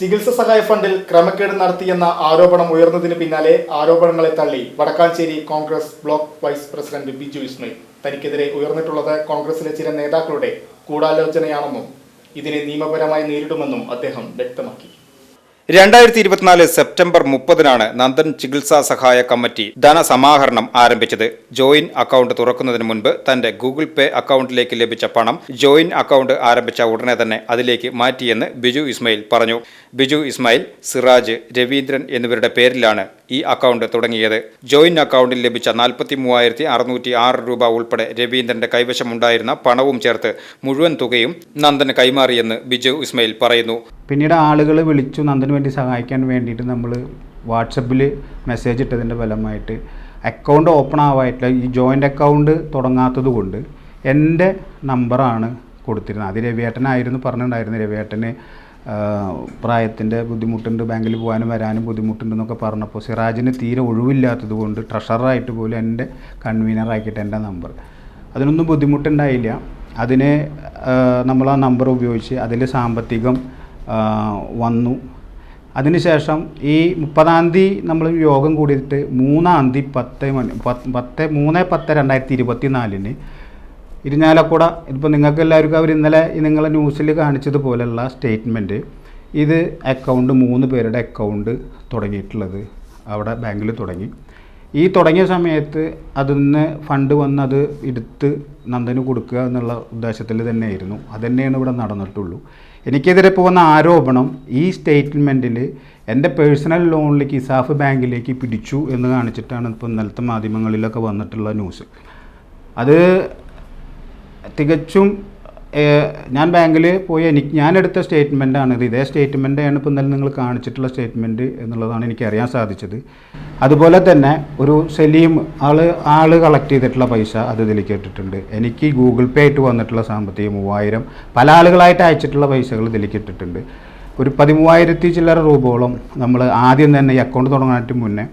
ചികിത്സ സഹായ ഫണ്ടിൽ ക്രമക്കേട് നടത്തിയെന്ന ആരോപണം ഉയർന്നതിന് പിന്നാലെ ആരോപണങ്ങളെ തള്ളി Vadakkanchery Congress block vice president Biju Ismail. തനിക്കെതിരെ ഉയർന്നിട്ടുള്ളത് കോൺഗ്രസിലെ ചില നേതാക്കളുടെ കൂടാലോചനയാണെന്നും ഇതിനെ നിയമപരമായി നേരിടുമെന്നും അദ്ദേഹം വ്യക്തമാക്കി. രണ്ടായിരത്തി ഇരുപത്തിനാല് സെപ്റ്റംബർ മുപ്പതിനാണ് നന്ദൻ ചികിത്സാ സഹായ കമ്മിറ്റി ധനസമാഹരണം ആരംഭിച്ചത്. ജോയിൻ അക്കൗണ്ട് തുറക്കുന്നതിന് മുൻപ് തന്റെ ഗൂഗിൾ പേ അക്കൗണ്ടിലേക്ക് ലഭിച്ച പണം ജോയിൻ അക്കൗണ്ട് ആരംഭിച്ച ഉടനെ തന്നെ അതിലേക്ക് മാറ്റിയെന്ന് ബിജു ഇസ്മായിൽ പറഞ്ഞു. ബിജു ഇസ്മായിൽ സിറാജ് രവീന്ദ്രൻ എന്നിവരുടെ പേരിലാണ് ഈ അക്കൗണ്ട് തുടങ്ങിയത്. ജോയിന്റ് അക്കൗണ്ടിൽ ലഭിച്ച നാൽപ്പത്തി മൂവായിരത്തി അറുന്നൂറ്റി ആറ് രൂപ ഉൾപ്പെടെ രവീന്ദ്രന്റെ കൈവശമുണ്ടായിരുന്ന പണവും ചേർത്ത് മുഴുവൻ തുകയും നന്ദന് കൈമാറിയെന്ന് ബിജു ഇസ്മായിൽ പറയുന്നു. പിന്നീട് ആളുകൾ വിളിച്ചു നന്ദന് വേണ്ടി സഹായിക്കാൻ വേണ്ടിയിട്ട് നമ്മൾ വാട്സപ്പിൽ മെസ്സേജ് ഇട്ടതിന്റെ ഫലമായിട്ട് അക്കൗണ്ട് ഓപ്പൺ ആവായിട്ടില്ല. ഈ ജോയിന്റ് അക്കൗണ്ട് തുടങ്ങാത്തത് കൊണ്ട് എന്റെ നമ്പറാണ് കൊടുത്തിരുന്നത്. അത് രവിയേട്ടനായിരുന്നു പറഞ്ഞിട്ടുണ്ടായിരുന്നു രവിയേട്ടന് പ്രായത്തിന്റെ ബുദ്ധിമുട്ടുണ്ട് ബാങ്കിൽ പോകാനും വരാനും ബുദ്ധിമുട്ടുണ്ടെന്നൊക്കെ പറഞ്ഞപ്പോൾ സിറാജിന് തീരെ ഒഴിവില്ലാത്തത് കൊണ്ട് ട്രഷററായിട്ട് പോലും എന്റെ കൺവീനറാക്കിയിട്ട് എന്റെ നമ്പർ അതിനൊന്നും ബുദ്ധിമുട്ടുണ്ടായില്ല. അതിനെ നമ്മൾ ആ നമ്പർ ഉപയോഗിച്ച് അതിൽ സാമ്പത്തികം വന്നു. അതിനുശേഷം ഈ മുപ്പതാം തീയതി നമ്മൾ യോഗം കൂടിയിട്ട് മൂന്നാം തീയതി പത്ത് മണി പത്ത് മൂന്ന് പത്ത് രണ്ടായിരത്തി ഇരുപത്തി നാലിന് ഇരിഞ്ഞാലക്കുട. ഇപ്പോൾ നിങ്ങൾക്ക് എല്ലാവർക്കും അവർ ഇന്നലെ നിങ്ങളെ ന്യൂസിൽ കാണിച്ചതുപോലെയുള്ള സ്റ്റേറ്റ്മെന്റ് ഇത് അക്കൗണ്ട് മൂന്ന് പേരുടെ അക്കൗണ്ട് തുടങ്ങിയിട്ടുള്ളത്. അവിടെ ബാങ്കിൽ തുടങ്ങി. ഈ തുടങ്ങിയ സമയത്ത് അതിൽ നിന്ന് ഫണ്ട് വന്ന് അത് എടുത്ത് നന്ദന് കൊടുക്കുക എന്നുള്ള ഉദ്ദേശത്തിൽ തന്നെയായിരുന്നു. അതുതന്നെയാണ് ഇവിടെ നടന്നിട്ടുള്ളൂ. എനിക്കെതിരെ പോകുന്ന ആരോപണം ഈ സ്റ്റേറ്റ്മെന്റിൽ എന്റെ പേഴ്സണൽ ലോണിലേക്ക് ഇസാഫ് ബാങ്കിലേക്ക് പിടിച്ചു എന്ന് കാണിച്ചിട്ടാണ് ഇപ്പോൾ ഇന്നലത്തെ മാധ്യമങ്ങളിലൊക്കെ വന്നിട്ടുള്ള ന്യൂസ് അത് തികച്ചും ഞാൻ ബാങ്കിൽ പോയി എനിക്ക് ഞാൻ എടുത്ത സ്റ്റേറ്റ്മെന്റാണ് ഇത് ഇതേ സ്റ്റേറ്റ്മെന്റാണ് ഇപ്പോൾ ഇന്നലെ നിങ്ങൾ കാണിച്ചിട്ടുള്ള സ്റ്റേറ്റ്മെന്റ് എന്നുള്ളതാണ് എനിക്ക് അറിയാൻ സാധിച്ചത്. അതുപോലെ തന്നെ ഒരു സലീം ആൾ ആൾ കളക്ട് ചെയ്തിട്ടുള്ള പൈസ അത് ഇതിലേക്ക് ഇട്ടിട്ടുണ്ട്. എനിക്ക് ഗൂഗിൾ പേ ആയിട്ട് വന്നിട്ടുള്ള സാമ്പത്തിക മൂവായിരം പല ആളുകളായിട്ട് അയച്ചിട്ടുള്ള പൈസകൾ ഇതിലേക്ക് ഇട്ടിട്ടുണ്ട്. ഒരു പതിമൂവായിരത്തി ചില്ലറ രൂപയോളം നമ്മൾ ആദ്യം തന്നെ ഈ അക്കൗണ്ട് തുടങ്ങാനായിട്ട് മുന്നേ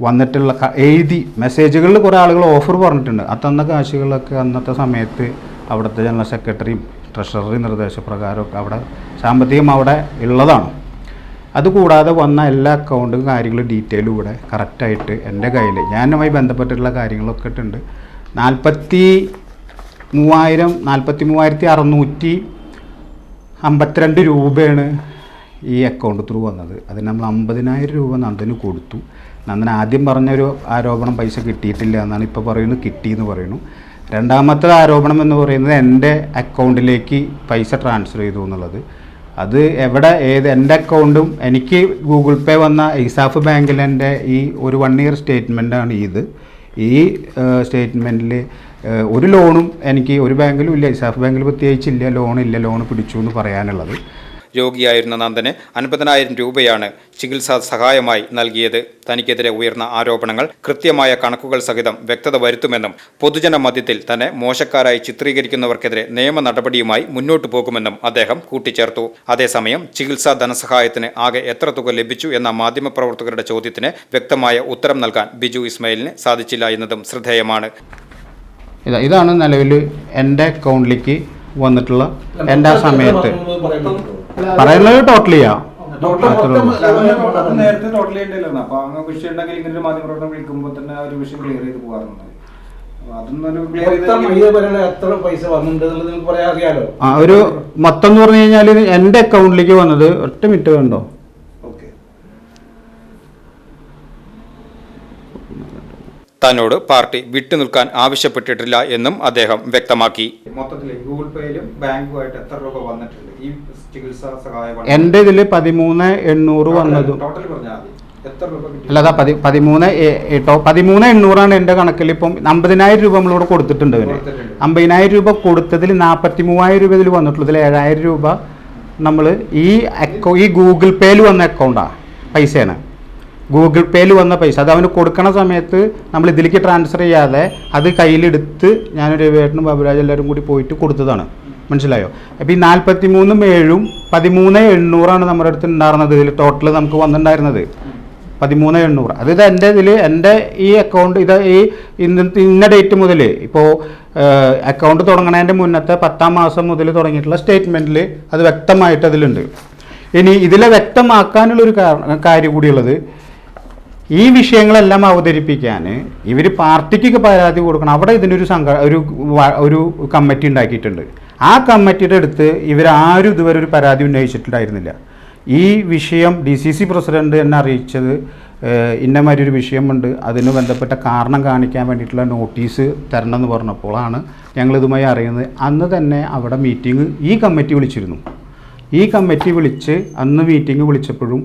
വന്നിട്ടുള്ള എഴുതി മെസ്സേജുകളിൽ കുറേ ആളുകൾ ഓഫർ പറഞ്ഞിട്ടുണ്ട്. ആ തന്ന കാശുകളൊക്കെ അന്നത്തെ സമയത്ത് അവിടുത്തെ ജനറൽ സെക്രട്ടറിയും ട്രഷററി നിർദ്ദേശപ്രകാരമൊക്കെ അവിടെ സാമ്പത്തികം അവിടെ ഉള്ളതാണ്. അതുകൂടാതെ വന്ന എല്ലാ അക്കൗണ്ടും കാര്യങ്ങളും ഡീറ്റെയിലും ഇവിടെ കറക്റ്റായിട്ട് എന്റെ കയ്യിൽ ഞാനുമായി ബന്ധപ്പെട്ടിട്ടുള്ള കാര്യങ്ങളൊക്കെ ഇട്ടുണ്ട് നാൽപ്പത്തി മൂവായിരം നാൽപ്പത്തി മൂവായിരത്തി അറുന്നൂറ്റി അമ്പത്തിരണ്ട് രൂപയാണ് ഈ അക്കൗണ്ട് ത്രൂ വന്നത്. അതിന് നമ്മൾ അമ്പതിനായിരം രൂപ നന്ദന് കൊടുത്തു. നന്ദൻ ആദ്യം പറഞ്ഞൊരു ആരോപണം പൈസ കിട്ടിയിട്ടില്ല എന്നാണ് ഇപ്പോൾ പറയുന്നത്. കിട്ടിയെന്ന് പറയുന്നു. രണ്ടാമത്തെ ആരോപണം എന്ന് പറയുന്നത് എന്റെ അക്കൗണ്ടിലേക്ക് പൈസ ട്രാൻസ്ഫർ ചെയ്തു എന്നുള്ളത്. അത് എവിടെ ഏത് എന്റെ അക്കൗണ്ടും എനിക്ക് ഗൂഗിൾ പേ വന്ന ഇസാഫ് ബാങ്കിൽ എന്റെ ഈ ഒരു വൺ ഇയർ സ്റ്റേറ്റ്മെന്റാണ് ഇത്. ഈ സ്റ്റേറ്റ്മെന്റിൽ ഒരു ലോണും എനിക്ക് ഒരു ബാങ്കിലും ഇല്ല ഇസാഫ് ബാങ്കിൽ പ്രത്യേകിച്ചില്ല ലോണില്ല ലോൺ പിടിച്ചു എന്ന് പറയാനുള്ളത്. രോഗിയായിരുന്ന നന്ദന് അൻപതിനായിരം രൂപയാണ് ചികിത്സാ സഹായമായി നൽകിയത്. തനിക്കെതിരെ ഉയർന്ന ആരോപണങ്ങൾ കൃത്യമായ കണക്കുകൾ സഹിതം വ്യക്തത വരുത്തുമെന്നും പൊതുജന മധ്യത്തിൽ തന്നെ മോശക്കാരായി ചിത്രീകരിക്കുന്നവർക്കെതിരെ നിയമ നടപടിയുമായി മുന്നോട്ടു പോകുമെന്നും അദ്ദേഹം കൂട്ടിച്ചേർത്തു. അതേസമയം ചികിത്സാ ധനസഹായത്തിന് ആകെ എത്ര തുക ലഭിച്ചു എന്ന മാധ്യമപ്രവർത്തകരുടെ ചോദ്യത്തിന് വ്യക്തമായ ഉത്തരം നൽകാൻ ബിജു ഇസ്മയിലിന് സാധിച്ചില്ല എന്നതും ശ്രദ്ധേയമാണ്. ഇതാണ് നിലവിൽ എന്റെ അക്കൗണ്ടിലേക്ക് വന്നിട്ടുള്ള എന്റെ ആ സമയത്ത്. പറയുന്നത് ടോട്ടലി ചെയ്യാം അത് നേരത്തെ ടോട്ടലി ഉണ്ടല്ലോ അപ്പൊ അങ്ങനെ വിഷയം ഉണ്ടെങ്കിൽ ഇങ്ങനെ ഒരു മാധ്യമപ്രവർത്തനം വിളിക്കുമ്പോൾ തന്നെ ആ ഒരു വിഷയം ക്ലിയർ ചെയ്ത് പോകാറുണ്ട്. ഒരു മൊത്തം എന്ന് പറഞ്ഞു കഴിഞ്ഞാൽ എന്റെ അക്കൗണ്ടിലേക്ക് വന്നത് ഒറ്റ മിനിറ്റ് കണ്ടോ? ഓക്കെ. തന്നോട് പാർട്ടി വിട്ടുനിൽക്കാൻ ആവശ്യപ്പെട്ടിട്ടില്ല എന്നും അദ്ദേഹം വ്യക്തമാക്കി. മൊത്തത്തിൽ ഗൂഗിൾ പേയിലും ബാങ്കുമായിട്ട് എത്ര രൂപ വന്നിട്ടുണ്ട്? ഈ എന്റെ ഇതിൽ പതിമൂന്ന് എണ്ണൂറ് വന്നതും. അല്ലാതെ പതി പതിമൂന്ന് കേട്ടോ പതിമൂന്ന് എണ്ണൂറാണ് എന്റെ കണക്കിൽ ഇപ്പം അമ്പതിനായിരം രൂപ നമ്മളിവിടെ കൊടുത്തിട്ടുണ്ട് അവന്. അമ്പതിനായിരം രൂപ കൊടുത്തതിൽ നാൽപ്പത്തി മൂവായിരം രൂപ ഇതിൽ വന്നിട്ടുള്ളൂ ഇതിൽ ഏഴായിരം രൂപ നമ്മൾ ഈ അക്കൗ ഈ ഗൂഗിൾ പേയിൽ വന്ന അക്കൗണ്ടാണ് പൈസയാണ് ഗൂഗിൾ പേയിൽ വന്ന പൈസ. അത് അവന് കൊടുക്കണ സമയത്ത് നമ്മൾ ഇതിലേക്ക് ട്രാൻസ്ഫർ ചെയ്യാതെ അത് കയ്യിലെടുത്ത് ഞാനൊരു വേട്ടനും ബാബുരാജ് എല്ലാവരും കൂടി പോയിട്ട് കൊടുത്തതാണ്. മനസ്സിലായോ? അപ്പോൾ ഈ നാൽപ്പത്തി മൂന്നും ഏഴും പതിമൂന്ന് എണ്ണൂറാണ് നമ്മുടെ അടുത്ത് ഉണ്ടായിരുന്നത്. ഇതിൽ ടോട്ടൽ നമുക്ക് വന്നിട്ടുണ്ടായിരുന്നത്. പതിമൂന്ന് എണ്ണൂറ്. അത് ഇത് എന്റെ ഇതിൽ എന്റെ ഈ അക്കൗണ്ട് ഇത് ഈ ഇന്ന് ഇന്ന ഡേറ്റ് മുതൽ ഇപ്പോൾ അക്കൗണ്ട് തുടങ്ങണതിന്റെ മുന്നത്തെ പത്താം മാസം മുതൽ തുടങ്ങിയിട്ടുള്ള സ്റ്റേറ്റ്മെന്റിൽ അത് വ്യക്തമായിട്ട് അതിലുണ്ട്. ഇനി ഇതിലെ വ്യക്തമാക്കാനുള്ളൊരു കാര- കാര്യം കൂടിയുള്ളത് ഈ വിഷയങ്ങളെല്ലാം അവതരിപ്പിക്കാൻ ഇവർ പാർട്ടിക്കൊക്കെ പരാതി കൊടുക്കണം. അവിടെ ഇതിനൊരു സംഘ ഒരു ഒരു കമ്മിറ്റി ഉണ്ടാക്കിയിട്ടുണ്ട്. ആ കമ്മിറ്റിയുടെ അടുത്ത് ഇവരാരും ഇതുവരെ ഒരു പരാതി ഉന്നയിച്ചിട്ടുണ്ടായിരുന്നില്ല. ഈ വിഷയം ഡി സി സി പ്രസിഡന്റ് എന്നെ അറിയിച്ചത് ഇന്നമാതിരി ഒരു വിഷയമുണ്ട്. അതിന് ബന്ധപ്പെട്ട കാരണം കാണിക്കാൻ വേണ്ടിയിട്ടുള്ള നോട്ടീസ് തരണം എന്ന് പറഞ്ഞപ്പോഴാണ് ഞങ്ങളിതുമായി അറിയുന്നത്. അന്ന് തന്നെ അവിടെ മീറ്റിംഗ് ഈ കമ്മിറ്റി വിളിച്ചിരുന്നു. ഈ കമ്മിറ്റി വിളിച്ച് അന്ന് മീറ്റിംഗ് വിളിച്ചപ്പോഴും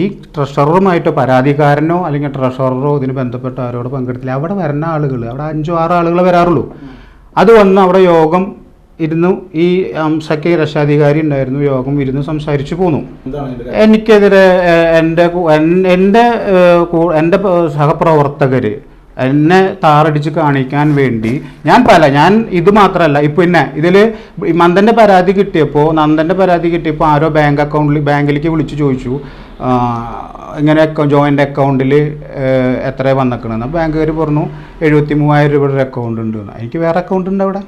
ഈ ട്രഷററുമായിട്ടോ പരാതിക്കാരനോ അല്ലെങ്കിൽ ട്രഷററോ ഇതിന് ബന്ധപ്പെട്ട ആരോട് പങ്കെടുത്തില്ല. അവിടെ വരുന്ന ആളുകൾ അവിടെ അഞ്ചോ ആറോ ആളുകളെ വരാറുള്ളൂ. അത് വന്ന് അവിടെ യോഗം ഇരുന്നു. ഈ സഖ്യ രക്ഷാധികാരി ഉണ്ടായിരുന്നു യോഗം ഇരുന്ന് സംസാരിച്ചു പോന്നു? എനിക്കെതിരെ എന്റെ എന്റെ എന്റെ സഹപ്രവർത്തകർ എന്നെ താറടിച്ച് കാണിക്കാൻ വേണ്ടി ഞാൻ പല ഞാൻ ഇത് മാത്രമല്ല ഇപ്പം പിന്നെ ഇതിൽ നന്ദന്റെ പരാതി കിട്ടിയപ്പോൾ നന്ദന്റെ പരാതി കിട്ടിയപ്പോൾ ആരോ ബാങ്ക് അക്കൗണ്ടിൽ ബാങ്കിലേക്ക് വിളിച്ച് ചോദിച്ചു ഇങ്ങനെ ജോയിന്റ് അക്കൗണ്ടിൽ എത്ര വന്നേക്കണെന്ന്. ബാങ്കുകാർ പറഞ്ഞു എഴുപത്തി മൂവായിരം രൂപയുടെ ഒരു അക്കൗണ്ട് ഉണ്ടെന്ന്. എനിക്ക് വേറെ അക്കൗണ്ട് ഉണ്ട് അവിടെ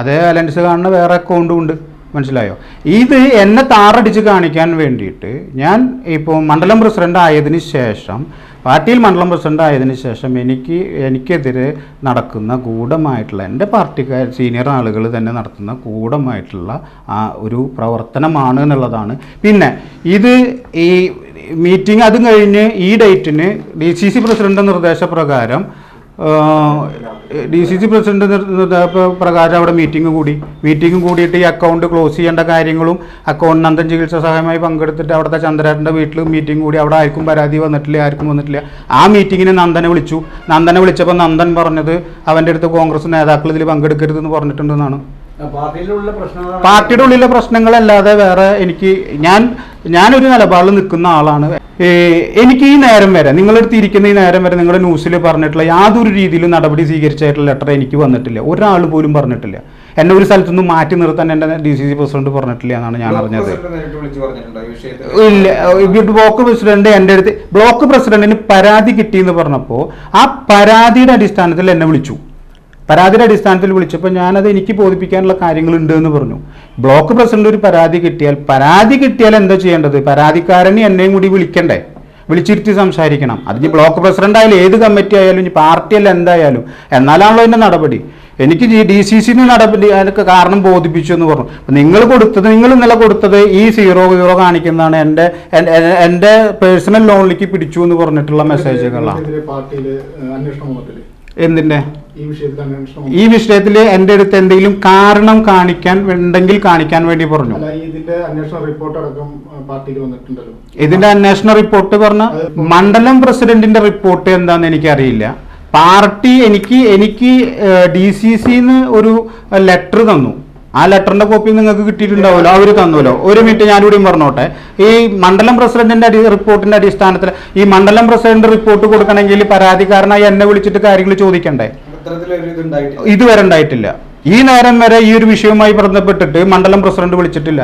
അതേ ബാലൻസ് കാണുന്ന വേറെ അക്കൗണ്ടും ഉണ്ട്. മനസ്സിലായോ? ഇത് എന്നെ താറടിച്ച് കാണിക്കാൻ വേണ്ടിയിട്ട് ഞാൻ ഇപ്പോൾ മണ്ഡലം പ്രസിഡന്റ് ആയതിനു ശേഷം പാർട്ടിയിൽ മണ്ഡലം പ്രസിഡന്റ് ആയതിനു ശേഷം എനിക്ക് എനിക്കെതിരെ നടക്കുന്ന ഗൂഢമായിട്ടുള്ള എന്റെ പാർട്ടിക്കാർ സീനിയർ ആളുകൾ തന്നെ നടത്തുന്ന ഗൂഢമായിട്ടുള്ള ആ ഒരു പ്രവർത്തനമാണ് എന്നുള്ളതാണ്. പിന്നെ ഇത് ഈ മീറ്റിംഗ് അതും കഴിഞ്ഞ് ഈ ഡേറ്റിന് ഡി സി സി പ്രസിഡന്റ് നിർദ്ദേശപ്രകാരം ഡി സി സി പ്രസിഡന്റ് പ്രകാരം അവിടെ മീറ്റിംഗ് കൂടി. മീറ്റിംഗ് കൂടിയിട്ട് ഈ അക്കൗണ്ട് ക്ലോസ് ചെയ്യേണ്ട കാര്യങ്ങളും അക്കൗണ്ട് നന്ദൻ ചികിത്സാ സഹായമായി പങ്കെടുത്തിട്ട് അവിടുത്തെ ചന്ദ്രേട്ടന്റെ വീട്ടിൽ മീറ്റിംഗ് കൂടി. അവിടെ ആർക്കും പരാതി വന്നിട്ടില്ല ആർക്കും വന്നിട്ടില്ല. ആ മീറ്റിങ്ങിന് നന്ദനെ വിളിച്ചു. നന്ദനെ വിളിച്ചപ്പോൾ നന്ദൻ പറഞ്ഞത് അവന്റെ അടുത്ത് കോൺഗ്രസ് നേതാക്കൾ ഇതിൽ പങ്കെടുക്കരുതെന്ന് പറഞ്ഞിട്ടുണ്ടെന്നാണ്. പാർട്ടിയുടെ ഉള്ളിലെ പ്രശ്നങ്ങളല്ലാതെ വേറെ എനിക്ക് ഞാൻ ഞാനൊരു നിലപാടിൽ നിൽക്കുന്ന ആളാണ്. എനിക്ക് ഈ നേരം വരെ നിങ്ങളെടുത്ത് ഇരിക്കുന്ന ഈ നേരം വരെ നിങ്ങളുടെ ന്യൂസിൽ പറഞ്ഞിട്ടുള്ള യാതൊരു രീതിയിലും നടപടി സ്വീകരിച്ചായിട്ടുള്ള ലെറ്റർ എനിക്ക് വന്നിട്ടില്ല. ഒരാൾ പോലും പറഞ്ഞിട്ടില്ല. എന്നെ ഒരു സ്ഥലത്തുനിന്ന് മാറ്റി നിർത്താൻ എന്റെ ഡി സി സി പ്രസിഡന്റ് പറഞ്ഞിട്ടില്ല എന്നാണ് ഞാൻ അറിഞ്ഞത്. ഇല്ല ബ്ലോക്ക് പ്രസിഡന്റ് എന്റെ അടുത്ത് ബ്ലോക്ക് പ്രസിഡന്റിന് പരാതി കിട്ടിയെന്ന് പറഞ്ഞപ്പോൾ ആ പരാതിയുടെ അടിസ്ഥാനത്തിൽ എന്നെ വിളിച്ചു. പരാതിയുടെ അടിസ്ഥാനത്തിൽ വിളിച്ചപ്പോൾ ഞാനത് എനിക്ക് ബോധിപ്പിക്കാനുള്ള കാര്യങ്ങളുണ്ട് എന്ന് പറഞ്ഞു. ബ്ലോക്ക് പ്രസിഡന്റ് ഒരു പരാതി കിട്ടിയാൽ പരാതി കിട്ടിയാൽ എന്താ ചെയ്യേണ്ടത്? പരാതിക്കാരനെ എന്നെയും കൂടി വിളിക്കണ്ടേ? വിളിച്ചിരുത്തി സംസാരിക്കണം. അതിന് ബ്ലോക്ക് പ്രസിഡന്റ് ആയാലും ഏത് കമ്മിറ്റി ആയാലും ഇനി പാർട്ടിയല്ല എന്തായാലും. എന്നാലാണല്ലോ അതിന്റെ നടപടി. എനിക്ക് ഡി സി സി നടപടി അതിനൊക്കെ കാരണം ബോധിപ്പിച്ചു എന്ന് പറഞ്ഞു. നിങ്ങൾ കൊടുത്തത് നിങ്ങൾ ഇന്നലെ കൊടുത്തത് ഈ സീറോ സീറോ കാണിക്കുന്നതാണ്. എന്റെ എൻ- എൻ- എന്റെ പേഴ്സണൽ ലോണിലേക്ക് പിടിച്ചു എന്ന് പറഞ്ഞിട്ടുള്ള മെസ്സേജുകളാണ് എന്തിന്റെ? ഈ വിഷയത്തിൽ എന്റെ അടുത്ത് എന്തെങ്കിലും കാരണം കാണിക്കാൻ ഉണ്ടെങ്കിൽ കാണിക്കാൻ വേണ്ടി പറഞ്ഞു. ഇതിന്റെ അന്വേഷണ റിപ്പോർട്ട് അടക്കം വന്നിട്ടുണ്ടല്ലോ. ഇതിന്റെ അന്വേഷണ റിപ്പോർട്ട് പറഞ്ഞ മണ്ഡലം പ്രസിഡന്റിന്റെ റിപ്പോർട്ട് എന്താന്ന് എനിക്കറിയില്ല. പാർട്ടി എനിക്ക് എനിക്ക് ഡി സി സിന്ന് ഒരു ലെറ്റർ തന്നു. ആ ലെറ്ററിന്റെ കോപ്പി നിങ്ങൾക്ക് കിട്ടിയിട്ടുണ്ടാവുമല്ലോ അവർ തന്നുമല്ലോ ഒരു മിനിറ്റ് ഞാനിവിടെയും പറഞ്ഞോട്ടെ. ഈ മണ്ഡലം പ്രസിഡന്റിന്റെ അടി റിപ്പോർട്ടിന്റെ അടിസ്ഥാനത്തിൽ ഈ മണ്ഡലം പ്രസിഡന്റ് റിപ്പോർട്ട് കൊടുക്കണമെങ്കിൽ പരാതിക്കാരനായി എന്നെ വിളിച്ചിട്ട് കാര്യങ്ങൾ ചോദിക്കണ്ടേ? ഇതുവരെ ഉണ്ടായിട്ടില്ല. ഈ നേരം വരെ ഈ ഒരു വിഷയവുമായി ബന്ധപ്പെട്ടിട്ട് മണ്ഡലം പ്രസിഡന്റ് വിളിച്ചിട്ടില്ല.